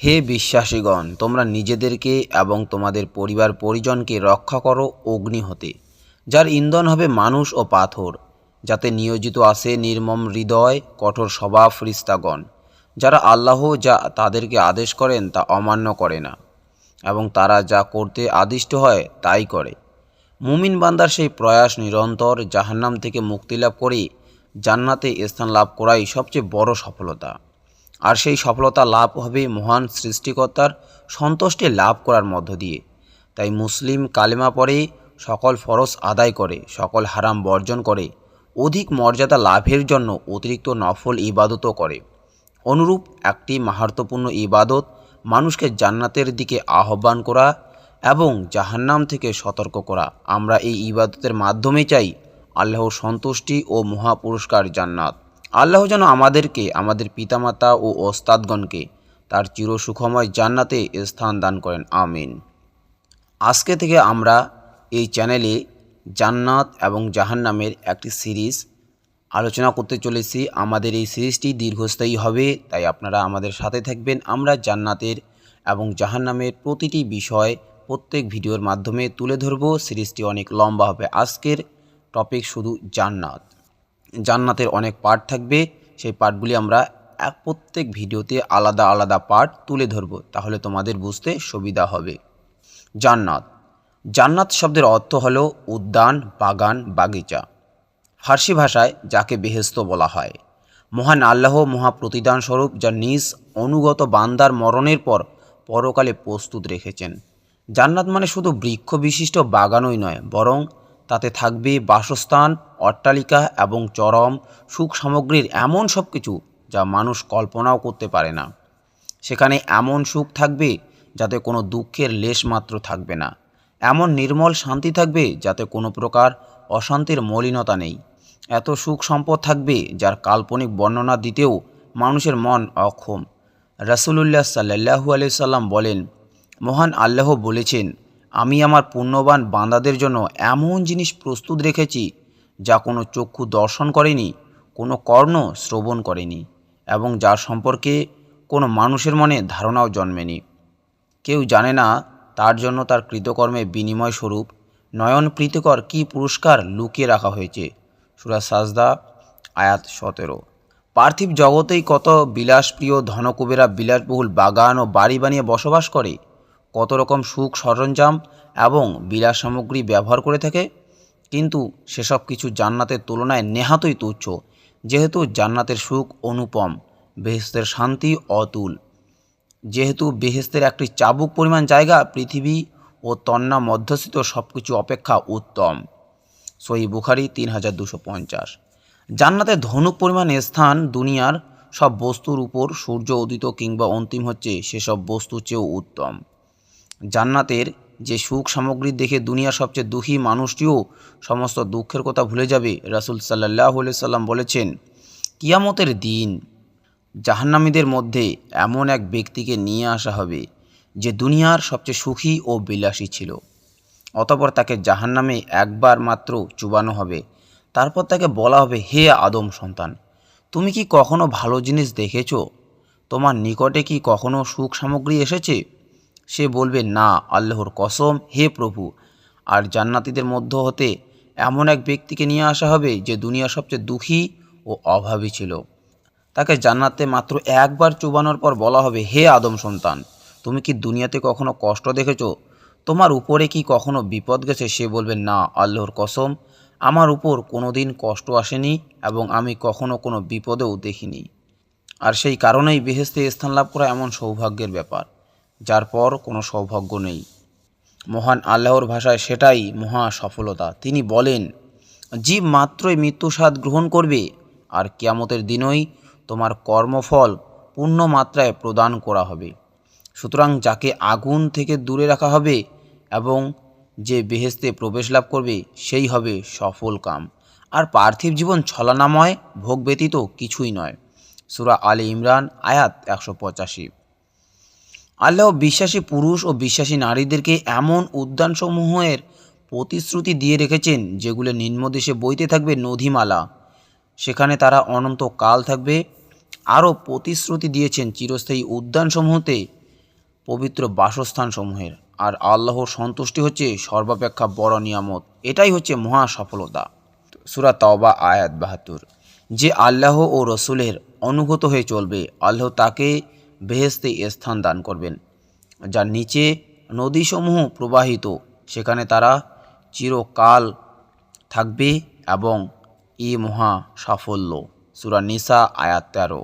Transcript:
হে বিশ্বাসীগণ, তোমরা নিজেদেরকে এবং তোমাদের পরিবার পরিজনকে রক্ষা করো অগ্নি হতে, যার ইন্ধন হবে মানুষ ও পাথর, যাতে নিয়োজিত আছে নির্মম হৃদয়, কঠোর স্বভাব ফ্রিস্তাগণ, যারা আল্লাহ যা তাদেরকে আদেশ করেন তা অমান্য করে না, এবং তারা যা করতে আদিষ্ট হয় তাই করে। মুমিন বান্দার সেই প্রয়াস নিরন্তর জাহান্নাম থেকে মুক্তি লাভ করে জান্নাতে স্থান লাভ করাই সবচেয়ে বড় সফলতা। আর সেই সফলতা লাভ হবে মহান সৃষ্টিকর্তার সন্তুষ্টি লাভ করার মধ্য দিয়ে। তাই মুসলিম কালেমা পরে সকল ফরজ আদায় করে, সকল হারাম বর্জন করে, অধিক মর্যাদা লাভের জন্য অতিরিক্ত নফল ইবাদতও করে। অনুরূপ একটি মাহাত্মপূর্ণ ইবাদত মানুষকে জান্নাতের দিকে আহ্বান করা এবং জাহান্নাম থেকে সতর্ক করা। আমরা এই ইবাদতের মাধ্যমে চাই আল্লাহর সন্তুষ্টি ও মহাপুরস্কার জান্নাত। আল্লাহ যেন আমাদেরকে, আমাদের পিতামাতা ও ওস্তাদগণকে তার চিরসুখময় জান্নাতে স্থান দান করেন। আমিন। আজকে থেকে আমরা এই চ্যানেলে জান্নাত এবং জাহান্নামের একটি সিরিজ আলোচনা করতে চলেছি। আমাদের এই সিরিজটি দীর্ঘস্থায়ী হবে, তাই আপনারা আমাদের সাথে থাকবেন। আমরা জান্নাতের এবং জাহান্নামের প্রতিটি বিষয় প্রত্যেক ভিডিওর মাধ্যমে তুলে ধরব। সিরিজটি অনেক লম্বা হবে। আজকের টপিক শুধু জান্নাত। জান্নাতের অনেক পার্ট থাকবে। সেই পার্টগুলি আমরা এক প্রত্যেক ভিডিওতে আলাদা আলাদা পার্ট তুলে ধরব। তাহলে তোমাদের বুঝতে সুবিধা হবে। জান্নাত। জান্নাত শব্দের অর্থ হল উদ্যান, বাগান, বাগিচা। ফার্সি ভাষায় যাকে বেহেস্ত বলা হয়। মহান আল্লাহ মহা প্রতিদান স্বরূপ যা নিজ অনুগত বান্দার মরণের পর পরকালে প্রস্তুত রেখেছেন। জান্নাত মানে শুধু বৃক্ষ বিশিষ্ট বাগানই নয়, বরং তাতে থাকবে বাসস্থান, অট্টালিকা এবং চরম সুখ সামগ্রীর এমন সব কিছু যা মানুষ কল্পনাও করতে পারে না। সেখানে এমন সুখ থাকবে যাতে কোনো দুঃখের লেশ মাত্র থাকবে না। এমন নির্মল শান্তি থাকবে যাতে কোনো প্রকার অশান্তির মলিনতা নেই। এত সুখ সম্পদ থাকবে যার কাল্পনিক বর্ণনা দিতেও মানুষের মন অক্ষম। রাসুলুল্লাহ সাল্লাহু আলিয়া সাল্লাম বলেন, মহান আল্লাহ বলেছেন আমি আমার পুণ্যবান বান্দাদের জন্য এমন জিনিস প্রস্তুত রেখেছি, যা কোনো চক্ষু দর্শন করেনি, কোনো কর্ণ শ্রবণ করেনি, এবং যার সম্পর্কে কোনো মানুষের মনে ধারণাও জন্মেনি। কেউ জানে না তার জন্য তার কৃতকর্মে বিনিময় স্বরূপ নয়ন প্রীতিকর কী পুরস্কার লুকিয়ে রাখা হয়েছে। সুরা সাজদা, আয়াত সতেরো। পার্থিব জগতেই কত বিলাসপ্রিয় ধনকুবেরা বিলাসবহুল বাগান ও বাড়ি বানিয়ে বসবাস করে কত রকম সুখ সরঞ্জাম এবং বিলাস সামগ্রী ব্যবহার করে থাকে। কিন্তু সেসব কিছু জান্নাতের তুলনায় নেহাতই তুচ্ছ, যেহেতু জান্নাতের সুখ অনুপম, বেহেস্তের শান্তি অতুল। যেহেতু বেহেস্তের একটি চাবুক পরিমাণ জায়গা, পৃথিবী ও তন্না মধ্যস্থিত সব কিছু অপেক্ষা উত্তম। সই বুখারি তিন হাজার দুশো পঞ্চাশ। জান্নাতের ধনুক পরিমাণ স্থান দুনিয়ার সব বস্তুর উপর সূর্য উদিত কিংবা অন্তিম হচ্ছে সেসব বস্তুর চেয়েও উত্তম। জান্নাতের যে সুখ সামগ্রী দেখে দুনিয়ার সবচেয়ে দুঃখী মানুষটিও সমস্ত দুঃখের কথা ভুলে যাবে, রাসুল সাল্লাহ সাল্লাম বলেছেন। কিয়ামতের দিন জাহান্নামীদের মধ্যে এমন এক ব্যক্তিকে নিয়ে আসা হবে, যে দুনিয়ার সবচেয়ে সুখী ও বিলাসী ছিল। অতপর তাকে জাহান্নামে একবার মাত্র চুবানো হবে। তারপর তাকে বলা হবে, হে আদম সন্তান, তুমি কি কখনো ভালো জিনিস দেখেছ? তোমার নিকটে কি কখনো সুখ সামগ্রী এসেছে? সে বলবে, না, আল্লাহর কসম, হে প্রভু। আর জান্নাতীদের মধ্য হতে এমন এক ব্যক্তিকে নিয়ে আসা হবে যে দুনিয়া সবচেয়ে দুঃখী ও অভাবী ছিল। তাকে জান্নাতে মাত্র একবার চুবানোর পর বলা হবে, হে আদম সন্তান, তুমি কি দুনিয়াতে কখনো কষ্ট দেখেছ? তোমার উপরে কি কখনো বিপদ গেছে? সে বলবে, না, আল্লাহর কসম, আমার উপর কোনো দিন কষ্ট আসেনি এবং আমি কখনো কোনো বিপদেও দেখিনি। আর সেই কারণেই বেহেস্তে স্থান লাভ করা এমন সৌভাগ্যের ব্যাপার। যার পর কোনো সৌভাগ্য নেই। মহান আল্লাহর ভাষায় সেটাই মহা সফলতা। তিনি বলেন, জীব মাত্রই মৃত্যু স্বাদ গ্রহণ করবে, আর কিয়ামতের দিনই তোমার কর্মফল পূর্ণ মাত্রায় প্রদান করা হবে। সুতরাং যাকে আগুন থেকে দূরে রাখা হবে এবং যে বেহেস্তে প্রবেশ লাভ করবে, সেই হবে সফল কাম। আর পার্থিব জীবন ছলানাময়, ভোগ ব্যতীত কিছুই নয়। সুরা আলী ইমরান, আয়াত একশো পঁচাশি। আল্লাহ বিশ্বাসী পুরুষ ও বিশ্বাসী নারীদেরকে এমন উদ্যানসমূহের প্রতিশ্রুতি দিয়ে রেখেছেন যেগুলো নিম্নদেশে বইতে থাকবে নদীমালা। সেখানে তারা অনন্ত কাল থাকবে। আরও প্রতিশ্রুতি দিয়েছেন চিরস্থায়ী উদ্যানসমূহতে পবিত্র বাসস্থান সমূহের আর আল্লাহর সন্তুষ্টি হচ্ছে সর্বাপেক্ষা বড় নিয়ামত। এটাই হচ্ছে মহা সফলতা। সুরা তাওবা, আয়াত বাহাত্তর। যে আল্লাহ ও রসুলের অনুগত হয়ে চলবে, আল্লাহ তাকে বেহেস্তে স্থান দান করবেন, যার নিচে নদীসমূহ প্রবাহিত, সেখানে তারা চিরকাল থাকবে এবং ই মহা সাফল্য। সুরা নিসা, আয়াত তেরো।